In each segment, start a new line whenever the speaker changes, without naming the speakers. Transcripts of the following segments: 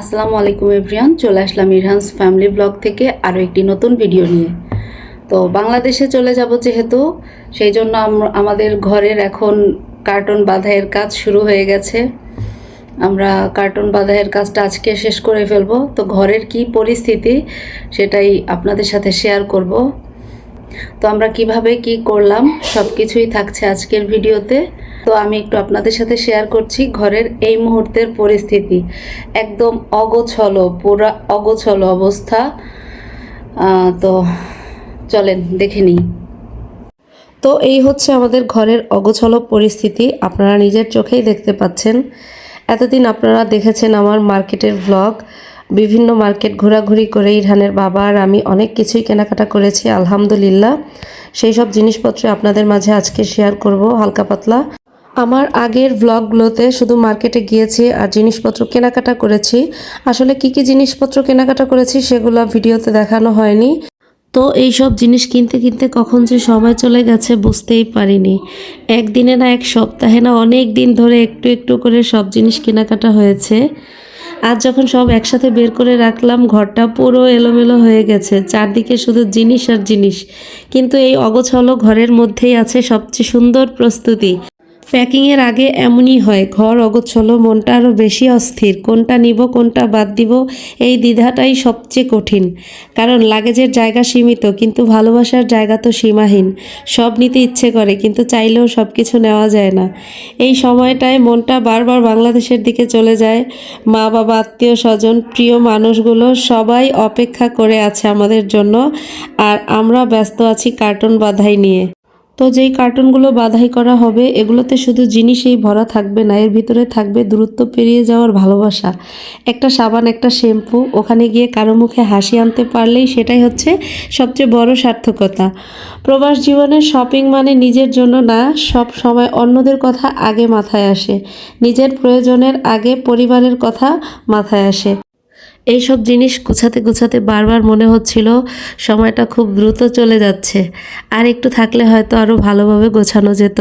আসসালামু আলাইকুম এভরিয়ান চলে আসলাম ইরহান্স ফ্যামিলি ব্লগ থেকে আরও একটি নতুন ভিডিও নিয়ে। তো বাংলাদেশে চলে যাব যেহেতু, সেই জন্য আম- আমাদের ঘরের এখন কার্টন বাঁধাইয়ের কাজ শুরু হয়ে গেছে। আমরা কার্টন বাঁধাইয়ের কাজটা আজকে শেষ করে ফেলব। তো ঘরের কি পরিস্থিতি সেটাই আপনাদের সাথে শেয়ার করব। তো আমরা কীভাবে কি করলাম সব কিছুই থাকছে আজকের ভিডিওতে। তো আমি একটু আপনাদের সাথে শেয়ার করছি ঘরের এই মুহূর্তের পরিস্থিতি। একদম অগোছল, পুরা অগোছল অবস্থা। তো চলেন, দেখে নিই। তো এই হচ্ছে আমাদের ঘরের অগোছল পরিস্থিতি। আপনারা নিজের চোখেই দেখতে পাচ্ছেন। এতদিন আপনারা দেখেছেন আমার মার্কেটের ব্লগ বিভিন্ন মার্কেট ঘোরাঘুরি করে ইরহানের বাবা আর আমি অনেক কিছুই কেনাকাটা করেছি, আলহামদুলিল্লাহ। সেই সব জিনিসপত্র আপনাদের মাঝে আজকে শেয়ার করব, হালকা পাতলা। আমার আগের ব্লগগুলোতে শুধু মার্কেটে গিয়েছি আর জিনিসপত্র কেনাকাটা করেছি। আসলে কি কি জিনিসপত্র কেনাকাটা করেছি সেগুলো ভিডিওতে দেখানো হয়নি। তো এই সব জিনিস কিনতে কিনতে কখন যে সময় চলে গেছে বুঝতেই পারিনি। একদিনে না এক সপ্তাহে না অনেক দিন ধরে একটু একটু করে সব জিনিস কেনাকাটা হয়েছে। আজ যখন সব একসাথে বের করে রাখলাম, ঘরটা পুরো এলোমেলো হয়ে গেছে। চারদিকে শুধু জিনিস আর জিনিস। কিন্তু এই অগোছলো ঘরের মধ্যেই আছে সবচেয়ে সুন্দর প্রস্তুতি। প্যাকিংয়ের আগে এমনই হয়, ঘর অগোছলো, মনটা আরও বেশি অস্থির, কোনটা নিব, কোনটা বাদ দিব, এই দ্বিধাটাই সবচেয়ে কঠিন। কারণ লাগেজের জায়গা সীমিত, কিন্তু ভালোবাসার জায়গা তো সীমাহীন। সব নিতে ইচ্ছে করে, কিন্তু চাইলেও সব কিছু নেওয়া যায় না। এই সময়টায় মনটা বারবার বাংলাদেশের দিকে চলে যায়। মা বাবা, আত্মীয় স্বজন, প্রিয় মানুষগুলো সবাই অপেক্ষা করে আছে আমাদের জন্য, আর আমরা ব্যস্ত আছি কার্টুন বাধাই নিয়ে। তো যেই কার্টুনগুলো বাধাই করা হবে, এগুলোতে শুধু জিনিসেই ভরা থাকবে না, এর ভিতরে থাকবে দূরত্ব পেরিয়ে যাওয়ার ভালোবাসা। একটা সাবান, একটা শ্যাম্পু, ওখানে গিয়ে কারও মুখে হাসি আনতে পারলেই সেটাই হচ্ছে সবচেয়ে বড় সার্থকতা। প্রবাস জীবনে শপিং মানে নিজের জন্য না, সব সময় অন্যদের কথা আগে মাথায় আসে। নিজের প্রয়োজনের আগে পরিবারের কথা মাথায় আসে। এইসব জিনিস গুছাতে গুছাতে বারবার মনে হচ্ছিল সময়টা খুব দ্রুত চলে যাচ্ছে। আর একটু থাকলে হয়তো আরও ভালোভাবে গোছানো যেত,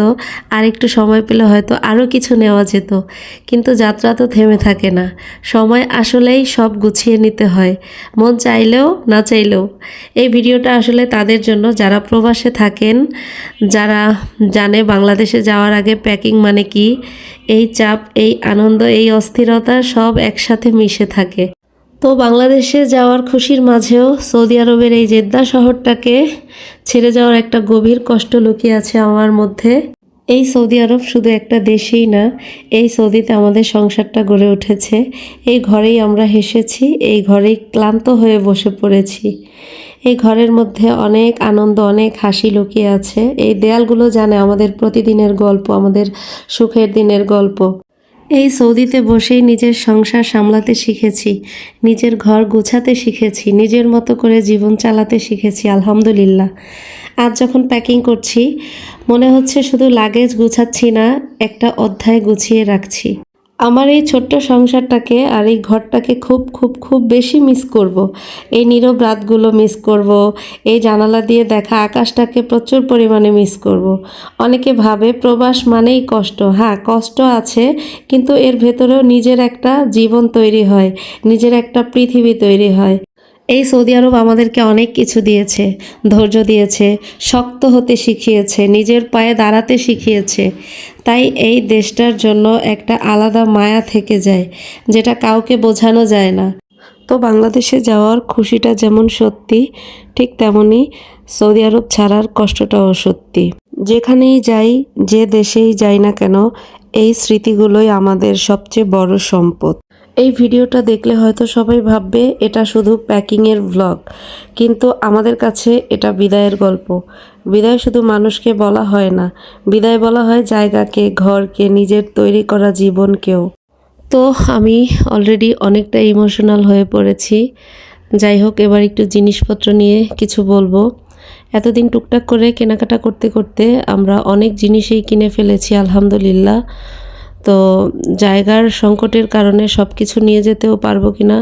আর একটু সময় পেলে হয়তো আরও কিছু নেওয়া যেত। কিন্তু যাত্রা তো থেমে থাকে না। সময় আসলেই সব গুছিয়ে নিতে হয়। মন চাইলেও না চাইলেও। এই ভিডিওটা আসলে তাদের জন্য, যারা প্রবাসে থাকেন, যারা জানে বাংলাদেশে যাওয়ার আগে প্যাকিং মানে কি, এই চাপ, এই আনন্দ, এই অস্থিরতা সব একসাথে মিশে থাকে। তো বাংলাদেশে যাওয়ার খুশির মাঝেও সৌদি আরবের এই জেদ্দা শহরটাকে ছেড়ে যাওয়ার একটা গভীর কষ্ট লুকিয়ে আছে আমার মধ্যে। এই সৌদি আরব শুধু একটা দেশেই না, এই সৌদিতে আমাদের সংসারটা গড়ে উঠেছে। এই ঘরেই আমরা হেসেছি, এই ঘরেই ক্লান্ত হয়ে বসে পড়েছি। এই ঘরের মধ্যে অনেক আনন্দ, অনেক হাসি লুকিয়ে আছে। এই দেয়ালগুলো জানে আমাদের প্রতিদিনের গল্প, আমাদের সুখের দিনের গল্প। এই সৌদিতে বসেই নিজের সংসার সামলাতে শিখেছি, নিজের ঘর গোছাতে শিখেছি, নিজের মতো করে জীবন চালাতে শিখেছি, আলহামদুলিল্লাহ। আজ যখন প্যাকিং করছি, মনে হচ্ছে শুধু লাগেজ গুছাচ্ছি না, একটা অধ্যায় গুছিয়ে রাখছি। আমার এই ছোট্ট সংসারটাকে আর এই ঘরটাকে খুব খুব খুব বেশি মিস করব। এই নীরব রাতগুলো মিস করব। এই জানালা দিয়ে দেখা আকাশটাকে প্রচুর পরিমাণে মিস করব। অনেকে ভাবে প্রবাস মানেই কষ্ট হ্যাঁ কষ্ট আছে, কিন্তু এর ভেতরেও নিজের একটা জীবন তৈরি হয়, নিজের একটা পৃথিবী তৈরি হয় এই সৌদি আরব আমাদেরকে অনেক কিছু দিয়েছে, ধৈর্য দিয়েছে, শক্ত হতে শিখিয়েছে, নিজের পায়ে দাঁড়াতে শিখিয়েছে। তাই এই দেশটার জন্য একটা আলাদা মায়া থেকে যায়, যেটা কাউকে বোঝানো যায় না। তো বাংলাদেশে যাওয়ার খুশিটা যেমন সত্যি, ঠিক তেমনই সৌদি আরব ছাড়ার কষ্টটাও সত্যি। যেখানেই যাই, যে দেশেই যাই না কেন, এই স্মৃতিগুলোই আমাদের সবচেয়ে বড় সম্পদ। এই ভিডিওটা দেখলে হয়তো সবাই ভাববে এটা শুধু প্যাকিংয়ের ভ্লগ কিন্তু আমাদের কাছে এটা বিদায়ের গল্প। বিদায় শুধু মানুষকে বলা হয় না, বিদায় বলা হয় জায়গাকে, ঘরকে, নিজের তৈরি করা জীবনকেও। তো আমি অলরেডি অনেকটা ইমোশনাল হয়ে পড়েছি। যাই হোক, এবার একটু জিনিসপত্র নিয়ে কিছু বলব। এতদিন টুকটাক করে কেনাকাটা করতে করতে আমরা অনেক জিনিসই কিনে ফেলেছি, আলহামদুলিল্লাহ। তো জায়গার সংকটের কারণে সব কিছু নিয়ে যেতেও পারব কি না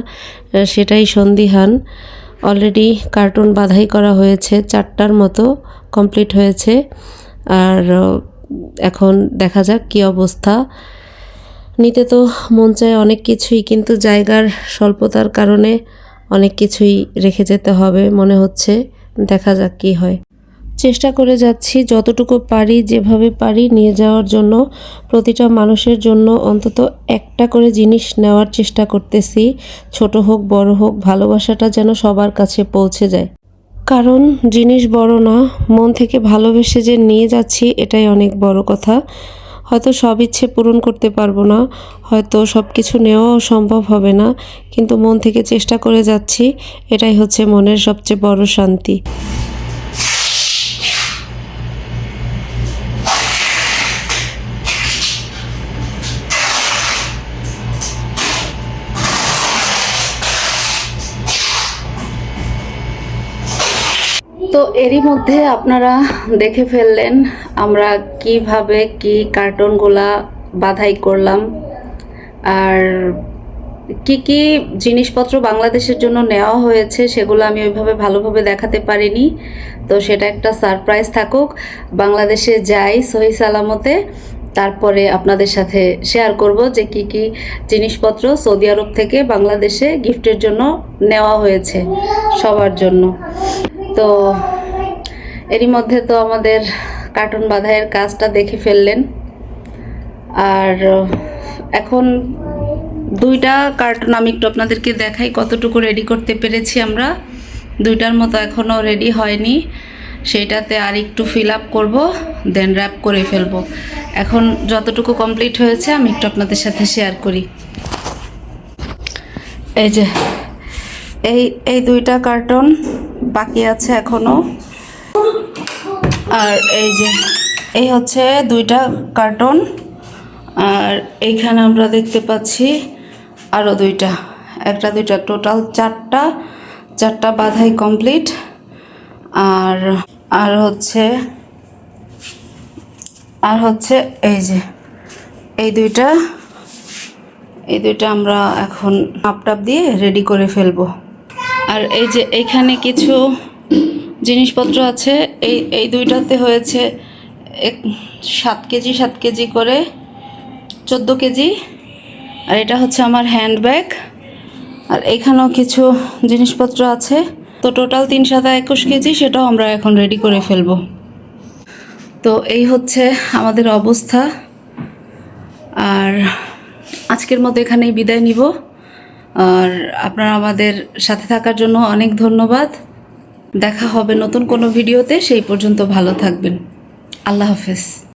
সেটাই সন্দিহান। অলরেডি কার্টুন বাধাই করা হয়েছে, চারটার মতো কমপ্লিট হয়েছে। আর এখন দেখা যাক কী অবস্থা। নিতে তো মন চায় অনেক কিছুই, কিন্তু জায়গার স্বল্পতার কারণে অনেক কিছুই রেখে যেতে হবে মনে হচ্ছে। দেখা যাক কী হয়। চেষ্টা করে যাচ্ছি, যতটুকু পারি, যেভাবে পারি নিয়ে যাওয়ার জন্য। প্রতিটা মানুষের জন্য অন্তত একটা করে জিনিস নেওয়ার চেষ্টা করতেছি। ছোট হোক, বড় হোক, ভালোবাসাটা যেন সবার কাছে পৌঁছে যায়। কারণ জিনিস বড় না, মন থেকে ভালোবেসে যে নিয়ে যাচ্ছি, এটাই অনেক বড় কথা। হয়তো সব ইচ্ছে পূরণ করতে পারব না, হয়তো সব কিছু নেওয়াও সম্ভব হবে না, কিন্তু মন থেকে চেষ্টা করে যাচ্ছি, এটাই হচ্ছে মনের সবচেয়ে বড় শান্তি।
তো এরই মধ্যে আপনারা দেখে ফেললেন আমরা কীভাবে কি কার্টুনগুলা বাধাই করলাম। আর কি কি জিনিসপত্র বাংলাদেশের জন্য নেওয়া হয়েছে সেগুলো আমি ওইভাবে ভালোভাবে দেখাতে পারিনি। তো সেটা একটা সারপ্রাইজ থাকুক। বাংলাদেশে যাই সহি সালামতে, তারপরে আপনাদের সাথে শেয়ার করব যে কি কি জিনিসপত্র সৌদি আরব থেকে বাংলাদেশে গিফটের জন্য নেওয়া হয়েছে সবার জন্য। তো এরই মধ্যে তো আমাদের কার্টুন বাধাইয়ের কাজটা দেখে ফেললেন। আর এখন দুইটা কার্টুন আমি একটু আপনাদেরকে দেখাই, কতটুকু রেডি করতে পেরেছি আমরা। দুইটার মতো এখনও রেডি হয়নি। সেইটাতে আর একটু ফিল আপ করব দেন র্যাপ করে ফেলব। এখন যতটুকু কমপ্লিট হয়েছে আমি একটু আপনাদের সাথে শেয়ার করি। এই যে, এই এই দুইটা কার্টন বাকি আছে এখনও। আর এই যে, এই হচ্ছে দুইটা কার্টন। আর এইখানে আমরা দেখতে পাচ্ছি আরও দুইটা। একটা, দুইটা, টোটাল চারটা। চারটা বাধাই কমপ্লিট। আর আর হচ্ছে আর হচ্ছে এই যে, এই দুইটা। এই দুইটা আমরা এখন মাপটাপ দিয়ে রেডি করে ফেলব। আর এই যে এইখানে কিছু জিনিসপত্র আছে, এই এই দুইটাতে হয়েছে এক, সাত কেজি সাত কেজি করে চোদ্দ কেজি। আর এটা হচ্ছে আমার হ্যান্ডব্যাগ। আর এখানেও কিছু জিনিসপত্র আছে। তো টোটাল তিন সাতা একুশ কেজি, সেটাও আমরা এখন রেডি করে ফেলব। তো এই হচ্ছে আমাদের অবস্থা। আর আজকের মতো এখানেই বিদায় নিব। আর আপনারা আমাদের সাথে থাকার জন্য অনেক ধন্যবাদ। দেখা হবে নতুন কোনো ভিডিওতে, সেই পর্যন্ত ভালো থাকবেন। আল্লাহ হাফেজ।